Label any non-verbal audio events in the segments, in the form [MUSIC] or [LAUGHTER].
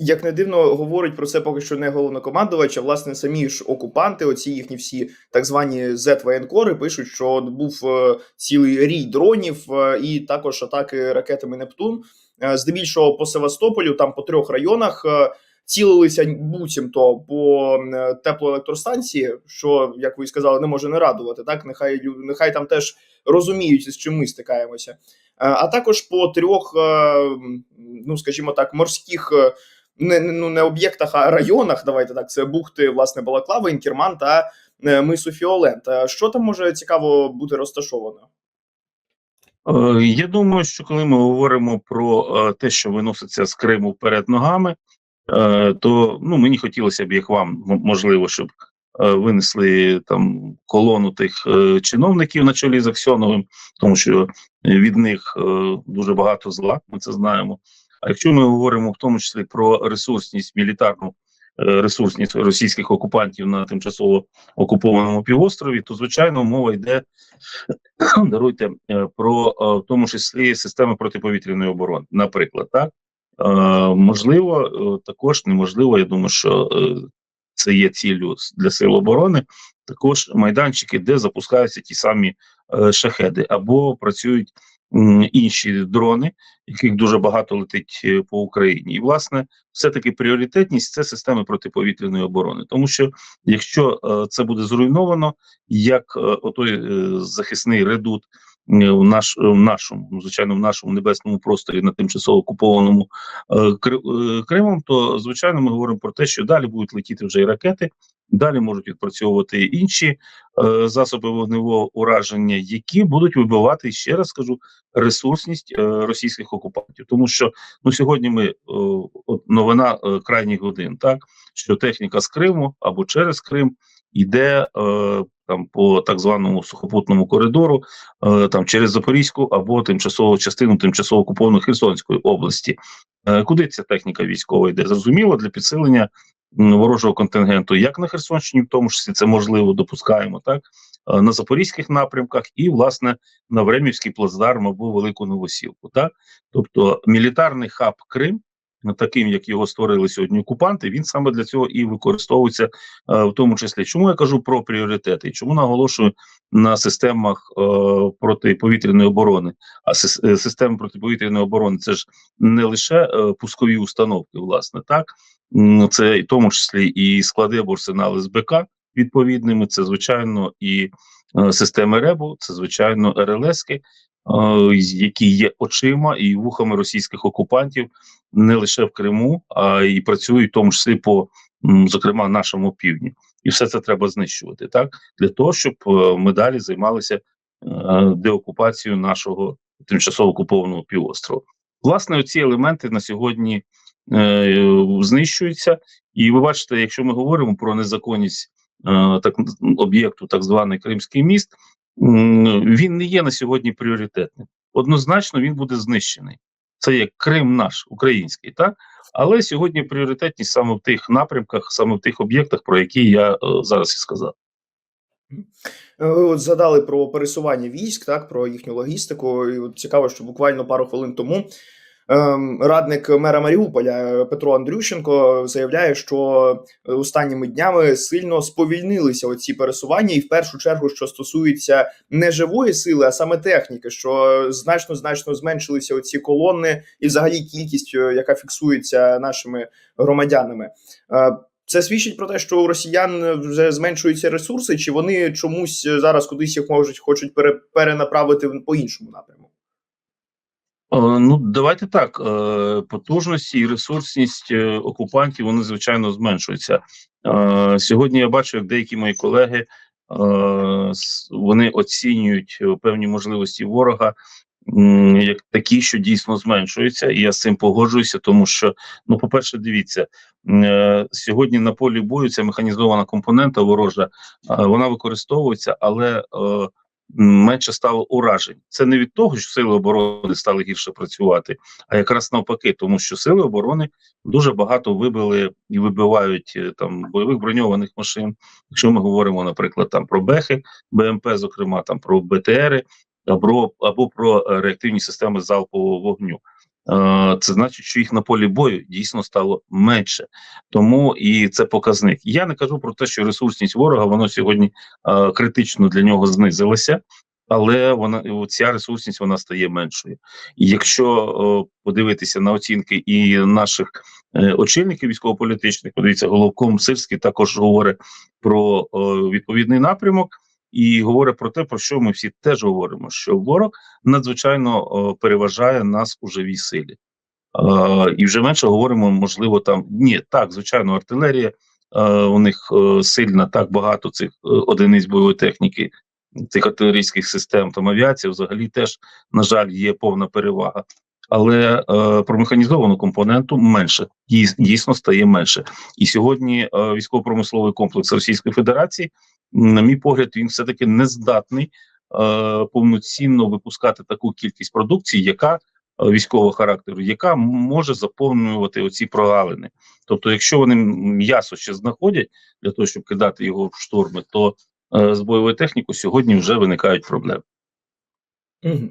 Як не дивно, говорить про це поки що не головнокомандувач, а власне самі ж окупанти, оці їхні всі так звані Z-воєнкори, пишуть, що був е, цілий рій дронів е, і також атаки ракетами Нептун. Е, здебільшого по Севастополю, там по трьох районах. Цілилися буцімто по теплоелектростанції, що, як ви сказали, не може не радувати. Так, нехай нехай там теж розуміють, з чим ми стикаємося. А також по трьох, ну скажімо так, морських не, ну, не об'єктах, а районах. Давайте так. Це бухти, власне, Балаклава, Інкерман та е, мису Фіолент. Е, Що там може цікаво бути розташовано? Е, Я думаю, що коли ми говоримо про те, що виноситься з Криму перед ногами, то ну мені хотілося б, як вам можливо, щоб винесли там колону тих чиновників на чолі з Аксьоновим, тому що від них дуже багато зла, ми це знаємо. А якщо ми говоримо в тому числі про ресурсність мілітарну. е, Ресурсність російських окупантів на тимчасово окупованому півострові, то звичайно мова йде [COUGHS] даруйте е, про е, в тому числі системи протиповітряної оборони. Наприклад, так можливо, також неможливо. Я думаю, що це є ціллю для сил оборони. Також майданчики, де запускаються ті самі шахеди, або працюють інші дрони, яких дуже багато летить е, по Україні. І власне, все таки пріоритетність це системи протиповітряної оборони, тому що якщо е, це буде зруйновано, як е, отой захисний редут в наш в нашому, ну, звичайно, в нашому небесному просторі на тимчасово окупованому е, е, Кримом, то звичайно ми говоримо про те, що далі будуть летіти вже і ракети, далі можуть відпрацьовувати інші е, засоби вогневого ураження, які будуть вибивати ще раз скажу ресурсність е, російських окупантів, тому що ну сьогодні ми е, от новина е, крайніх годин, так що техніка з Криму або через Крим йде е, там по так званому сухопутному коридору, е, там через Запорізьку або тимчасову частину тимчасово окупованої Херсонської області. Е, куди ця техніка військова йде? Зрозуміло для підсилення ворожого контингенту, як на Херсонщині, в тому числі це можливо допускаємо, так е, на запорізьких напрямках і власне на Времівський плацдарм або Велику Новосілку. Так, тобто мілітарний хаб Крим. Таким, як його створили сьогодні окупанти, він саме для цього і використовується, е, в тому числі. Чому я кажу про пріоритети? Чому наголошую на системах е, протиповітряної оборони? А е, системи протиповітряної оборони це ж не лише пускові установки, власне, так це в тому числі і склади або арсенали з БК відповідними. Це звичайно і системи РЕБу, це звичайно РЛСки, які є очима і вухами російських окупантів не лише в Криму, а й працюють в тому числі по зокрема нашому півдні. І все це треба знищувати, так для того, щоб е, ми далі займалися е, деокупацією нашого тимчасово окупованого півострову. Власне, оці елементи на сьогодні е, знищуються, і ви бачите, якщо ми говоримо про незаконність е, так об'єкту, так званий Кримський міст, він не є на сьогодні пріоритетним. Однозначно, він буде знищений. Це як Крим наш український, так але сьогодні пріоритетність саме в тих напрямках, саме в тих об'єктах, про які я е, зараз і сказав. Е, Ви от згадали про пересування військ, так про їхню логістику. І от цікаво, що буквально пару хвилин тому радник мера Маріуполя Петро Андрющенко заявляє, що останніми днями сильно сповільнилися оці пересування, і в першу чергу, що стосується не живої сили, а саме техніки, що значно значно зменшилися оці колони, і взагалі кількість, е, яка фіксується нашими громадянами. Е, це свідчить про те, що у росіян вже зменшуються ресурси, чи вони чомусь зараз кудись їх можуть хочуть пере, перенаправити по іншому напряму. Е, Ну, давайте так. е, Потужності і ресурсність е, окупантів вони звичайно зменшуються. Сьогодні я бачу, як деякі мої колеги вони оцінюють певні можливості ворога як такі, що дійсно зменшуються, і я з цим погоджуюся, тому що, ну, по-перше, дивіться, е, сьогодні на полі бою ця механізована компонента ворожа, вона використовується, але менше стало уражень. Це не від того, що сили оборони стали гірше працювати, а якраз навпаки, тому що сили оборони дуже багато вибили і вибивають е, там бойових броньованих машин. Якщо ми говоримо, наприклад, там про бехи, БМП, зокрема там про БТРи, або, або про е, реактивні системи залпового вогню. Е, це значить, що їх на полі бою дійсно стало менше. Тому і це показник. Я не кажу про те, що ресурсність ворога воно сьогодні е, критично для нього знизилася. Але вона ця ресурсність вона стає меншою. І якщо о, подивитися на оцінки і наших е, очільників військово-політичних, подивіться, головком Сирський також говорить про о, відповідний напрямок і говорить про те, про що ми всі теж говоримо: що ворог надзвичайно о, переважає нас у живій силі. Е, і вже менше говоримо, можливо, там ні, так, звичайно, артилерія е, у них е, сильна, так багато цих е, одиниць бойової техніки, цих артилерійських систем, там авіація взагалі теж, на жаль, є повна перевага. Але е, про механізовану компоненту менше дійсно стає менше. І сьогодні е, військово-промисловий комплекс Російської Федерації, на мій погляд, він все таки не здатний е, повноцінно випускати таку кількість продукції, яка е, військового характеру, яка може заповнювати оці прогалини. Тобто, якщо вони м'ясо ще знаходять для того, щоб кидати його в шторми, то е, з бойовою технікою сьогодні вже виникають проблеми. Угу.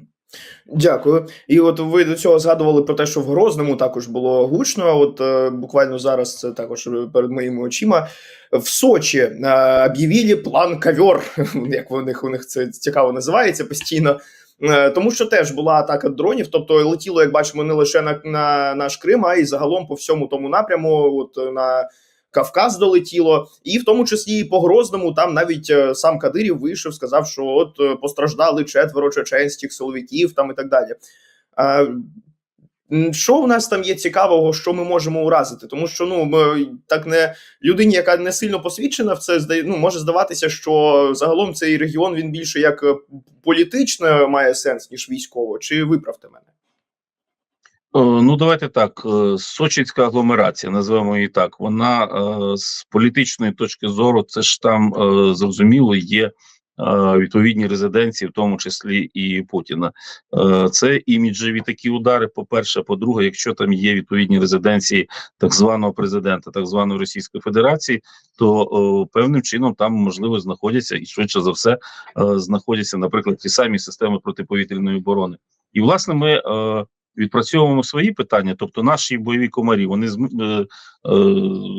Дякую. І от ви до цього згадували про те, що в Грозному також було гучно. От е, буквально зараз це також перед моїми очима. В Сочі е, об'явили план ковер, [LAUGHS] як у них у них це цікаво називається постійно. Е, Тому що теж була атака дронів, тобто летіло, як бачимо, не лише на, на наш Крим, а й загалом по всьому тому напряму. От е, на Кавказ долетіло, і в тому числі і по Грозному, там навіть е, сам Кадирів вийшов, сказав, що от е, постраждали четверо чеченських силовиків там і так далі. А, що в нас там є цікавого, що ми можемо уразити? Тому що ну так не людині, яка не сильно посвідчена в це, ну, може здаватися, що загалом цей регіон він більше як е, політично має сенс, ніж військово. Чи виправте мене? Е, Ну, давайте так. е, Сочинська агломерація, називаємо її так. Вона е, з політичної точки зору, це ж там зрозуміло є відповідні резиденції, в тому числі і Путіна. Це іміджеві такі удари. По-перше, по-друге, якщо там є відповідні резиденції так званого президента, так званої Російської Федерації, то певним чином там можливо знаходяться і швидше за все знаходяться, наприклад, ті самі системи протиповітряної оборони. І власне ми. Відпрацьовуємо свої питання, тобто наші бойові комарі, вони е, е,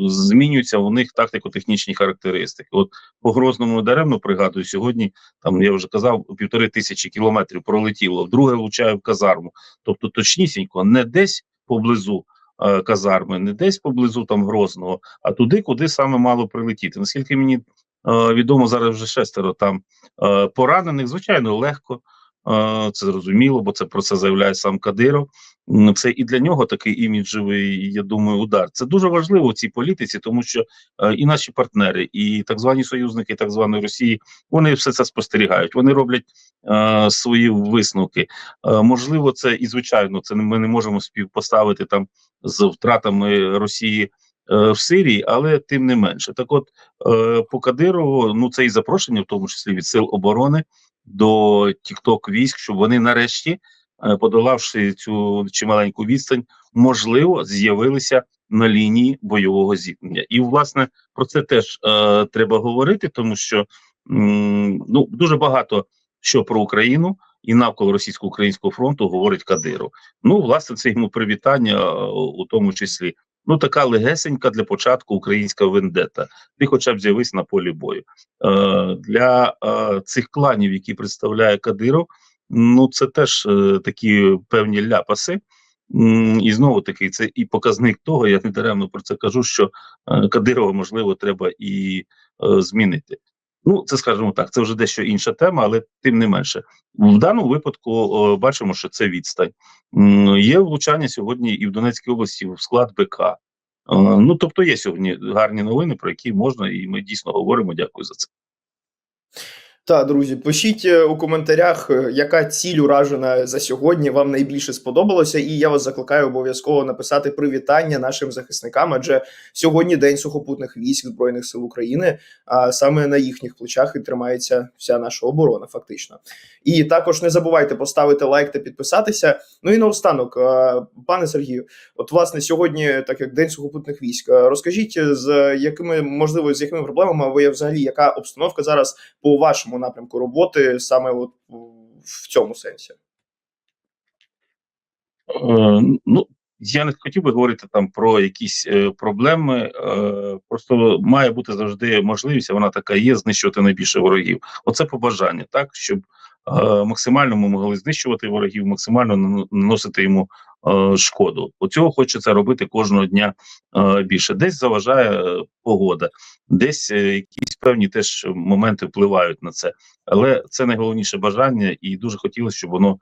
змінюються у них тактико-технічні характеристики. От по Грозному даремно пригадую, сьогодні там я вже казав, півтори тисячі кілометрів пролетіло, вдруге влучає в казарму. Тобто, точнісінько, не десь поблизу. е, Казарми не десь поблизу там Грозного, а туди, куди саме мало прилетіти. Наскільки мені е, відомо, зараз вже шестеро там е, поранених, звичайно, легко. Це зрозуміло, бо це про це заявляє сам Кадиров. Це і для нього такий іміджевий, я думаю, удар. Це дуже важливо в цій політиці, тому що е, і наші партнери, і так звані союзники, так званої Росії, вони все це спостерігають. Вони роблять е, свої висновки. Е, можливо, це і звичайно, це ми не можемо співпоставити там з втратами Росії. е, В Сирії, але тим не менше, так от е, по Кадирову, ну це і запрошення, в тому числі від сил оборони, до тікток військ, щоб вони нарешті, е, подолавши цю чималеньку відстань, можливо, з'явилися на лінії бойового зіткнення. І власне про це теж е, треба говорити, тому що ну дуже багато що про Україну і навколо російсько-українського фронту говорить Кадиров. Ну, власне, це йому привітання, е, у тому числі. Ну, така легесенька для початку українська вендета. Ти хоча б з'явись на полі бою. Е, для е, цих кланів, які представляє Кадиров, ну це теж е, такі певні ляпаси. І знову таки, це і показник того, я не даремно про це кажу, що е, Кадирова можливо треба і е, змінити. Ну, це скажімо так, це вже дещо інша тема, але тим не менше, в даному випадку о, бачимо, що це відстань. Є влучання сьогодні і в Донецькій області в склад БК. Е, Ну тобто є сьогодні гарні новини, про які можна, і ми дійсно говоримо. Дякую за це. Та, друзі, пишіть е, у коментарях, е, яка ціль уражена за сьогодні вам найбільше сподобалося, і я вас закликаю обов'язково написати привітання нашим захисникам, адже сьогодні день сухопутних військ збройних сил України. А саме на їхніх плечах і тримається вся наша оборона, фактично. І також не забувайте поставити лайк та підписатися. Ну і наостанок, е, пане Сергію, от власне сьогодні, так як день сухопутних військ, розкажіть з якими можливо з якими проблемами є взагалі яка обстановка зараз по вашому напрямку роботи саме от в цьому сенсі? Е, ну, я не хотів би говорити там про якісь е, проблеми. Е, просто має бути завжди можливість, вона така є, знищувати найбільше ворогів. Оце побажання, так щоб е, максимально ми могли знищувати ворогів, максимально наносити йому е, шкоду. Оцього хочеться робити кожного дня е, більше. Десь заважає е, погода, десь якісь певні теж моменти впливають на це. Але це найголовніше бажання, і дуже хотілося, щоб воно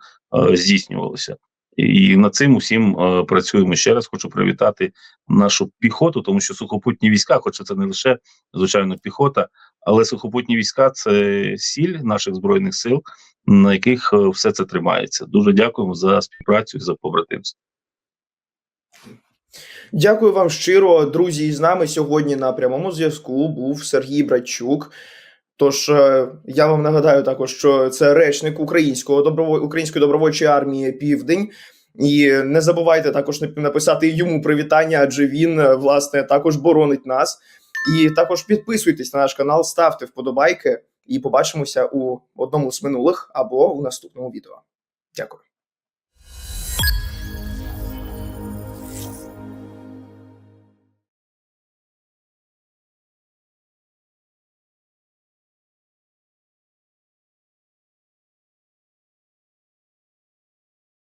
здійснювалося. І над цим усім е, працюємо. Ще раз хочу привітати нашу піхоту, тому що сухопутні війська, хоча це не лише звичайно піхота, але сухопутні війська це сіль наших збройних сил, на яких е, все це тримається. Дуже дякуємо за співпрацю і за побратимство. Дякую вам щиро, друзі. З нами сьогодні на прямому зв'язку був Сергій Братчук. Тож е, я вам нагадаю також, що це речник українського доброво... української добровольчої армії Південь. І не забувайте також нап- написати йому привітання, адже він е, власне також боронить нас. І також підписуйтесь на наш канал, ставте вподобайки, і побачимося у одному з минулих або у наступному відео. Дякую.